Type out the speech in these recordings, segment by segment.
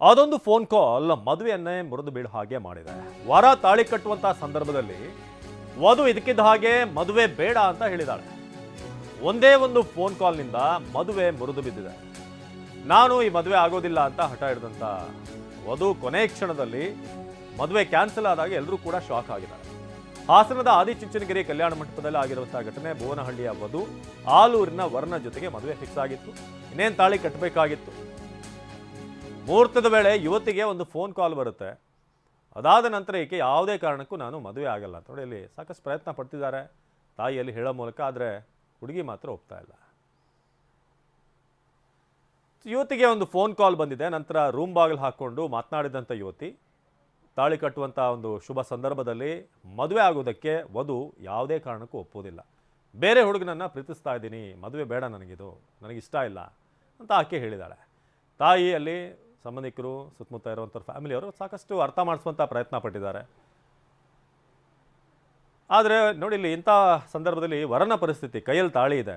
ಅದೊಂದು phone call ಮದುವೆಯನ್ನೇ ಮುರಿದು ಬೀಳು ಹಾಗೆ ಮಾಡಿದೆ. ವರ ತಾಳಿ ಕಟ್ಟುವಂತ ಸಂದರ್ಭದಲ್ಲಿ ವಧು ಇದಕ್ಕಿದ್ದ ಹಾಗೆ ಮದುವೆ ಬೇಡ ಅಂತ ಹೇಳಿದಾಳೆ. ಒಂದೇ ಒಂದು ಫೋನ್ ಕಾಲ್ನಿಂದ ಮದುವೆ ಮುರಿದು ಬಿದ್ದಿದೆ. ನಾನು ಈ ಮದುವೆ ಆಗೋದಿಲ್ಲ ಅಂತ ಹಠ ಹಿಡಿದಂತ ವಧು ಕೊನೆ ಕ್ಷಣದಲ್ಲಿ ಮದುವೆ ಕ್ಯಾನ್ಸಲ್ ಆದಾಗ ಎಲ್ಲರೂ ಕೂಡ ಶಾಕ್ ಆಗಿದ್ದಾರೆ. ಹಾಸನದ ಆದಿಚುಂಚನಗಿರಿ ಕಲ್ಯಾಣ ಮಂಟಪದಲ್ಲಿ ಆಗಿರುವಂತಹ ಘಟನೆ ಭುವನಹಳ್ಳಿಯ ವಧು ಆಲೂರಿನ ವರ್ಣ ಜೊತೆಗೆ ಮದುವೆ ಫಿಕ್ಸ್ ಆಗಿತ್ತು. ಇನ್ನೇನು ತಾಳಿ ಕಟ್ಟಬೇಕಾಗಿತ್ತು? ಮುಹೂರ್ತದ ವೇಳೆ ಯುವತಿಗೆ ಒಂದು ಫೋನ್ ಕಾಲ್ ಬರುತ್ತೆ. ಅದಾದ ನಂತರ ಈಕೆ ಯಾವುದೇ ಕಾರಣಕ್ಕೂ ನಾನು ಮದುವೆ ಆಗಲ್ಲ ಅಂತ ನೋಡಿ ಇಲ್ಲಿ ಸಾಕಷ್ಟು ಪ್ರಯತ್ನ ಪಡ್ತಿದ್ದಾರೆ. ತಾಯಿಯಲ್ಲಿ ಹೇಳೋ ಮೂಲಕ ಆದರೆ ಹುಡುಗಿ ಮಾತ್ರ ಒಪ್ತಾ ಇಲ್ಲ. ಯುವತಿಗೆ ಒಂದು ಫೋನ್ ಕಾಲ್ ಬಂದಿದೆ. ನಂತರ ರೂಮ್ ಬಾಗಿಲು ಹಾಕ್ಕೊಂಡು ಮಾತನಾಡಿದಂಥ ಯುವತಿ, ತಾಳಿ ಕಟ್ಟುವಂಥ ಒಂದು ಶುಭ ಸಂದರ್ಭದಲ್ಲಿ ಮದುವೆ ಆಗೋದಕ್ಕೆ ವಧು ಯಾವುದೇ ಕಾರಣಕ್ಕೂ ಒಪ್ಪೋದಿಲ್ಲ ಬೇರೆ ಹುಡುಗನನ್ನು ಪ್ರೀತಿಸ್ತಾ ಇದ್ದೀನಿ. ಮದುವೆ ಬೇಡ ನನಗಿದು. ನನಗಿಷ್ಟ ಇಲ್ಲ ಅಂತ ಆಕೆ ಹೇಳಿದಾಳೆ ತಾಯಿ ಅಲ್ಲಿ ಸಂಬಂಧಿಕರು, ಸುತ್ತಮುತ್ತ ಫ್ಯಾಮಿಲಿ ಫ್ಯಾಮಿಲಿಯವರು ಸಾಕಷ್ಟು ಅರ್ಥ ಮಾಡಿಸುವಂಥ ಪ್ರಯತ್ನ ಪಟ್ಟಿದ್ದಾರೆ. ಆದರೆ ನೋಡಿ ಇಲ್ಲಿ ಇಂಥ ಸಂದರ್ಭದಲ್ಲಿ ವರನ ಪರಿಸ್ಥಿತಿ ಕೈಯಲ್ಲಿ ತಾಳಿ ಇದೆ.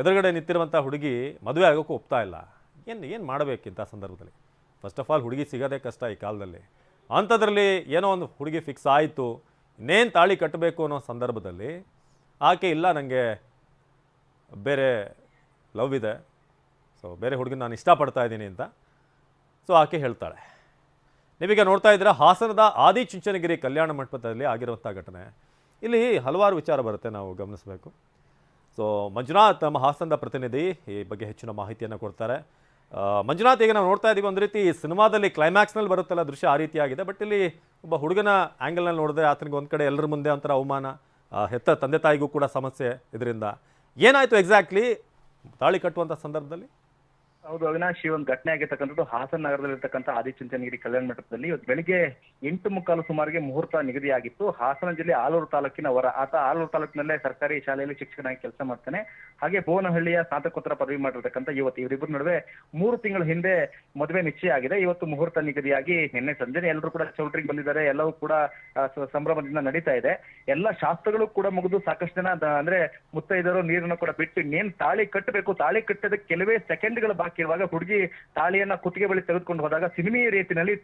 ಎದುರುಗಡೆ ನಿಂತಿರುವಂಥ ಹುಡುಗಿ ಮದುವೆ ಆಗೋಕ್ಕೂ ಒಪ್ತಾ ಇಲ್ಲ. ಏನು ಏನು ಮಾಡಬೇಕು ಇಂಥ ಸಂದರ್ಭದಲ್ಲಿ? ಫಸ್ಟ್ ಆಫ್ ಆಲ್ ಹುಡುಗಿ ಸಿಗೋದೇ ಕಷ್ಟ ಈ ಕಾಲದಲ್ಲಿ. ಅಂಥದ್ರಲ್ಲಿ ಏನೋ ಒಂದು ಹುಡುಗಿ ಫಿಕ್ಸ್ ಆಯಿತು, ಇನ್ನೇನು ತಾಳಿ ಕಟ್ಟಬೇಕು ಅನ್ನೋ ಸಂದರ್ಭದಲ್ಲಿ ಆಕೆ ಇಲ್ಲ ನನಗೆ ಬೇರೆ ಲವ್ ಇದೆ. ಸೊ ಬೇರೆ ಹುಡುಗಿ ನಾನು ಇಷ್ಟಪಡ್ತಾ ಇದ್ದೀನಿ ಅಂತ. ಸೊ ಆಕೆ ಹೇಳ್ತಾಳೆ, ನೀವೀಗ ನೋಡ್ತಾ ಇದ್ದೀರಾ, ಹಾಸನದ ಆದಿ ಚುಂಚನಗಿರಿ ಕಲ್ಯಾಣ ಮಂಟಪದಲ್ಲಿ ಆಗಿರುವಂಥ ಘಟನೆ. ಇಲ್ಲಿ ಹಲವಾರು ವಿಚಾರ ಬರುತ್ತೆ ನಾವು ಗಮನಿಸಬೇಕು. ಸೊ ಮಂಜುನಾಥ್ ನಮ್ಮ ಹಾಸನದ ಪ್ರತಿನಿಧಿ ಈ ಬಗ್ಗೆ ಹೆಚ್ಚಿನ ಮಾಹಿತಿಯನ್ನು ಕೊಡ್ತಾರೆ. ಮಂಜುನಾಥ್ ಈಗ ನಾವು ನೋಡ್ತಾ ಇದ್ದೀವಿ ಒಂದು ರೀತಿ ಸಿನಿಮಾದಲ್ಲಿ ಕ್ಲೈಮ್ಯಾಕ್ಸ್ನಲ್ಲಿ ಬರುತ್ತಲ್ಲ ದೃಶ್ಯ ಆ ರೀತಿಯಾಗಿದೆ. ಬಟ್ ಇಲ್ಲಿ ಒಬ್ಬ ಹುಡುಗನ ಆ್ಯಂಗಲ್ನಲ್ಲಿ ನೋಡಿದ್ರೆ ಆತನಿಗೆ ಒಂದು ಕಡೆ ಎಲ್ಲರ ಮುಂದೆ ಒಂಥರ ಅವಮಾನ ಹೆತ್ತ ತಂದೆ ತಾಯಿಗೂ ಕೂಡ ಸಮಸ್ಯೆ ಇದರಿಂದ. ಏನಾಯಿತು ಎಕ್ಸಾಕ್ಟ್ಲಿ ತಾಳಿ ಕಟ್ಟುವಂಥ ಸಂದರ್ಭದಲ್ಲಿ? ಹೌದು, ಅವಿನಾಶ್, ಈ ಒಂದು ಘಟನೆ ಆಗಿರ್ತಕ್ಕಂಥದ್ದು ಹಾಸನ ನಗರದಲ್ಲಿರ್ತಕ್ಕಂಥ ಆದಿಚುಂಚನಗಿರಿ ಕಲ್ಯಾಣ ಮಂಟಪದಲ್ಲಿ ಇವತ್ತು ಬೆಳಿಗ್ಗೆ ಎಂಟು ಮುಕ್ಕಾಲು ಸುಮಾರಿಗೆ ಮುಹೂರ್ತ ನಿಗದಿಯಾಗಿತ್ತು. ಹಾಸನ ಜಿಲ್ಲೆ ಆಲೂರು ತಾಲೂಕಿನ ವರ, ಆತ ಆಲೂರು ತಾಲೂಕಿನಲ್ಲೇ ಸರ್ಕಾರಿ ಶಾಲೆಯಲ್ಲಿ ಶಿಕ್ಷಕನಾಗಿ ಕೆಲಸ ಮಾಡ್ತಾನೆ. ಹಾಗೆ ಭುವನಹಳ್ಳಿಯ ಸ್ನಾತಕೋತ್ತರ ಪದವಿ ಮಾಡಿರ್ತಕ್ಕಂಥ ಇವತ್ತು ಇವರಿಬ್ಬರ ನಡುವೆ ಮೂರು ತಿಂಗಳ ಹಿಂದೆ ಮದುವೆ ನಿಶ್ಚಯ ಆಗಿದೆ. ಇವತ್ತು ಮುಹೂರ್ತ ನಿಗದಿಯಾಗಿ ನಿನ್ನೆ ಸಂಜೆ ಎಲ್ಲರೂ ಕೂಡ ಚೌಟ್ರಿಗೆ ಬಂದಿದ್ದಾರೆ. ಎಲ್ಲವೂ ಕೂಡ ಸಂಭ್ರಮದಿಂದ ನಡೀತಾ ಇದೆ. ಎಲ್ಲ ಶಾಸ್ತ್ರಗಳು ಕೂಡ ಮುಗಿದು ಸಾಕಷ್ಟು ಜನ ಅಂದ್ರೆ ಮುತ್ತೈದರು ನೀರನ್ನು ಕೂಡ ಬಿಟ್ಟು ಇನ್ನೇನ್ ತಾಳಿ ಕಟ್ಟಬೇಕು, ತಾಳಿ ಕಟ್ಟೋದಕ್ಕೆ ಕೆಲವೇ ಸೆಕೆಂಡ್ಗಳ ಬಾಕಿ ಇರುವಾಗ ಹುಡುಗಿ ತಾಳಿಯನ್ನ ಕುತ್ತಿಗೆ ಬಳಿ ತೆಗೆದುಕೊಂಡು ಹೋದಾಗ ಸಿನಿಮೀಯ ರೀತಿಯಲ್ಲಿ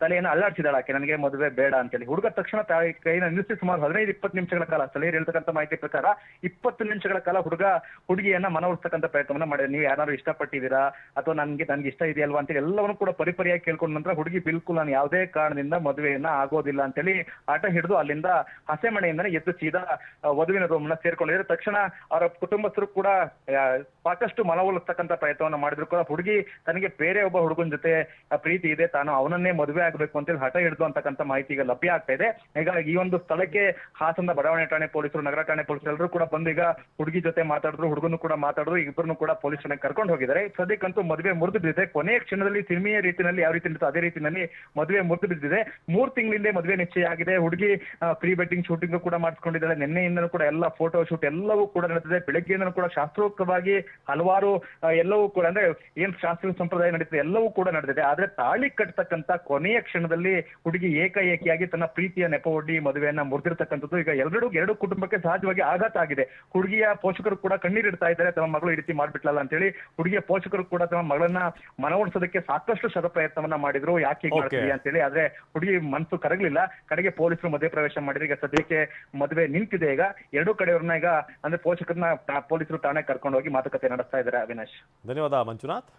ತಲೆಯನ್ನು ಅಲ್ಲಾಡಿಸಿದಾಳ ಆಕೆ. ನನಗೆ ಮದುವೆ ಬೇಡ ಅಂತೇಳಿ. ಹುಡುಗ ತಕ್ಷಣ ತಾಯಿ ಕೈನ ನಿಲ್ಲಿಸಿ ಸುಮಾರು ಹದಿನೈದು, ಇಪ್ಪತ್ತು ನಿಮಿಷಗಳ ಕಾಲ ಸ್ಥಳೀಯರು ಹೇಳ್ತಕ್ಕಂಥ ಮಾಹಿತಿ ಪ್ರಕಾರ ಇಪ್ಪತ್ತು ನಿಮಿಷಗಳ ಕಾಲ ಹುಡುಗ ಹುಡುಗಿಯನ್ನ ಮನವೊಲಿಸ್ತಕ್ಕಂಥ ಪ್ರಯತ್ನವನ್ನ ಮಾಡಿದೆ. ನೀವು ಯಾರು ಇಷ್ಟಪಟ್ಟಿದ್ದೀರಾ? ಅಥವಾ ನನ್ಗೆ ನನ್ಗೆ ಇಷ್ಟ ಇದೆಯಲ್ವಾ? ಅಂತ ಎಲ್ಲವನ್ನು ಕೂಡ ಪರಿಪರಿಯಾಗಿ ಕೇಳ್ಕೊಂಡ ನಂತರ ಹುಡುಗಿ, ಬಿಲ್ಕುಲ್, ನಾನು ಯಾವುದೇ ಕಾರಣದಿಂದ ಮದುವೆಯನ್ನ ಆಗೋದಿಲ್ಲ ಅಂತೇಳಿ ಆಟ ಹಿಡಿದು ಅಲ್ಲಿಂದ ಹಸೆಮಣೆಯಿಂದನೇ ಎದ್ದು ಸೀದಾ ವಧುವಿನ ರೂಮ್ನ ಸೇರ್ಕೊಂಡಿದ್ರೆ ತಕ್ಷಣ ಅವರ ಕುಟುಂಬಸ್ಥರು ಕೂಡ ಸಾಕಷ್ಟು ಮನವೊಲಿಸ್ತಕ್ಕಂಥ ಪ್ರಯತ್ನವನ್ನ ಮಾಡಿದ್ರು. ಕೂಡ ಹುಡುಗಿ ತನಗೆ ಬೇರೆ ಒಬ್ಬ ಹುಡುಗನ ಜೊತೆ ಪ್ರೀತಿ ಇದೆ, ತಾನು ಅವನನ್ನೇ ಮದುವೆ ಆಗ್ಬೇಕು ಅಂತೇಳಿ ಹಠ ಹಿಡಿದು ಅಂತಕ್ಕಂಥ ಮಾಹಿತಿ ಈಗ ಲಭ್ಯ ಆಗ್ತಾ ಇದೆ. ಹೀಗಾಗಿ ಈ ಒಂದು ಸ್ಥಳಕ್ಕೆ ಹಾಸನದ ಬಡಾವಣೆ ಠಾಣೆ ಪೊಲೀಸರು, ನಗರ ಠಾಣೆ ಪೊಲೀಸರು ಎಲ್ಲರೂ ಕೂಡ ಬಂದು ಈಗ ಹುಡುಗಿ ಜೊತೆ ಮಾತಾಡಿದ್ರು, ಹುಡುಗನು ಕೂಡ ಮಾತಾಡಿದ್ರು, ಇಬ್ಬರನ್ನು ಕೂಡ ಪೊಲೀಸ್ ಠಾಣೆಗೆ ಕರ್ಕೊಂಡು ಹೋಗಿದ್ದಾರೆ. ಸದ್ಯಕ್ಕಂತೂ ಮದುವೆ ಮುರಿದು ಬಿದ್ದಿದೆ ಕೊನೆಯ ಕ್ಷಣದಲ್ಲಿ ಸಿನಿಮೆಯ ರೀತಿಯಲ್ಲಿ ಯಾವ ರೀತಿ ನಡೀತೋ ಅದೇ ರೀತಿಯಲ್ಲಿ ಮದುವೆ ಮುರಿದು ಬಿದ್ದಿದೆ ಮೂರ್ ತಿಂಗಳಿಂದ ಮದುವೆ ನಿಶ್ಚಯ ಆಗಿದೆ. ಹುಡುಗಿ ಪ್ರೀ ವೆಡ್ಡಿಂಗ್ ಶೂಟಿಂಗ್ ಕೂಡ ಮಾಡಿಸ್ಕೊಂಡಿದ್ದಾಳೆ. ನಿನ್ನೆಯಿಂದನೂ ಕೂಡ ಎಲ್ಲ ಫೋಟೋ ಶೂಟ್ ಎಲ್ಲವೂ ಕೂಡ ನಡೆದಿದೆ. ಬೆಳಗ್ಗೆಯಿಂದನೂ ಕೂಡ ಶಾಸ್ತ್ರೋಕ್ತವಾಗಿ ಹಲವಾರು ಎಲ್ಲವೂ ಕೂಡ ಅಂದ್ರೆ ಏನ್ ಶಾಸ್ತ್ರೀಯ ಸಂಪ್ರದಾಯ ನಡೀತದೆ ಎಲ್ಲವೂ ಕೂಡ ನಡೆದಿದೆ. ಆದ್ರೆ ತಾಳಿ ಕಟ್ಟತಕ್ಕಂತ ಕೊನೆಯ ಕ್ಷಣದಲ್ಲಿ ಹುಡುಗಿ ಏಕಾಏಕಿಯಾಗಿ ತನ್ನ ಪ್ರೀತಿಯ ನೆಪ ಒಡ್ಡಿ ಮದುವೆಯನ್ನ ಮುರಿದಿರ್ತಕ್ಕಂಥದ್ದು ಈಗ ಎರಡು ಎರಡು ಕುಟುಂಬಕ್ಕೆ ಸಹಜವಾಗಿ ಆಘಾತ ಆಗಿದೆ. ಹುಡುಗಿಯ ಪೋಷಕರು ಕೂಡ ಕಣ್ಣೀರಿಡ್ತಾ ಇದ್ದಾರೆ ತಮ್ಮ ಮಗಳು ಈ ರೀತಿ ಮಾಡ್ಬಿಟ್ಲಲ್ಲ ಅಂತೇಳಿ ಹುಡುಗಿಯ ಪೋಷಕರು ಕೂಡ ತಮ್ಮ ಮಗಳನ್ನ ಮನವೊಲಿಸೋದಕ್ಕೆ ಸಾಕಷ್ಟು ಶತ ಪ್ರಯತ್ನವನ್ನ ಮಾಡಿದ್ರು. ಯಾಕೆ ಮಾಡ್ತೀವಿ ಅಂತ ಹೇಳಿ ಆದ್ರೆ ಹುಡುಗಿ ಮನಸ್ಸು ಕರಗಲಿಲ್ಲ. ಕಡೆಗೆ ಪೊಲೀಸರು ಮಧ್ಯ ಪ್ರವೇಶ ಮಾಡಿದ್ರೆ. ಈಗ ಸದ್ಯಕ್ಕೆ ಮದುವೆ ನಿಂತಿದೆ ಈಗ. ಎರಡೂ ಕಡೆಯವ್ರನ್ನ ಈಗ ಅಂದ್ರೆ ಪೋಷಕರನ್ನ ಪೊಲೀಸರು ಠಾಣೆ ಕರ್ಕೊಂಡು ಹೋಗಿ ಮಾತುಕತೆ ನಡೆಸ್ತಾ ಇದ್ದಾರೆ ಅವಿನಾಶ್. ಧನ್ಯವಾದ ಮಂಜುನಾಥ್